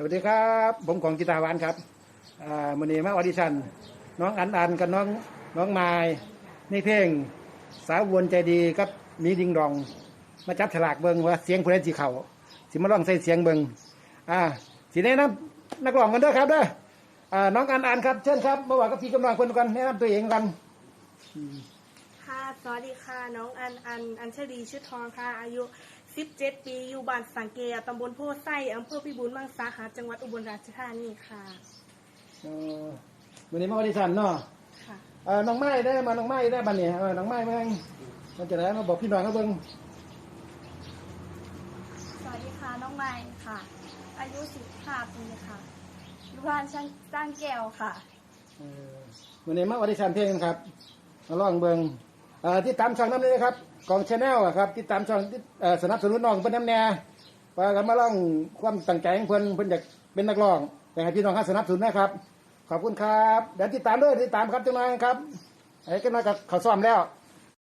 สวัสดีครับ ผมของกีตาวานครับมันนี้มาออดิชั่นน้องอันอันกับน้องน้องไม้ในเพลงสาววนใจดีกับมีดิงดอง มาจับฉลากเบิงว่าเสียงผู้ใดสีเขาสิมาลองใส่เสียงเบิงอ่าสีแนะนำนักร้องกันเด้อครับเด้อน้องอันอันครับเชิญครับเมาว่ากับพี่กำลังคนกันแนะนำตัวเองกัน ค่ะ สวัสดีค่ะ น้องอันอันอัญชลีชื่อทองค่ะ อายุ 17 ปี อยู่บ้านสังเกตตำบลโพไส้อำเภอพิบูลมังสาหาจังหวัดอุบลราชธานีค่ะ เอ่อวันนี้มาออดิชั่นเนาะค่ะ เอ่อน้องไม้ได้มาน้องไม้ได้บันเนี่ยเออน้องไม้มาเองมันจะได้มาบอกพี่น้องเขาเบิ่งสวัสดีค่ะ น้องไม้ค่ะ อายุ 15 ปีค่ะอยู่บ้านช่างจ้างแก้วค่ะ เออวันนี้มาออดิชั่นเพลงครับมาลองเบิ่งเอ่อ ที่ตามช่องน้ำนี้นะครับกองชาแนลครับที่ตามช่องที่สนับสนุนน้องเพิ่นน้ำแน่ว่ากันมาล่องความตั้งใจของเพิ่นเพิ่นอยากเป็นนักร้องอยากให้พี่น้องข้าสนับสนุนนะครับ ขอบคุณครับเดี๋ยวติดตามด้วยติดตามครับจังหน่อยครับไอ้กันมากับเขาซ้อมแล้ว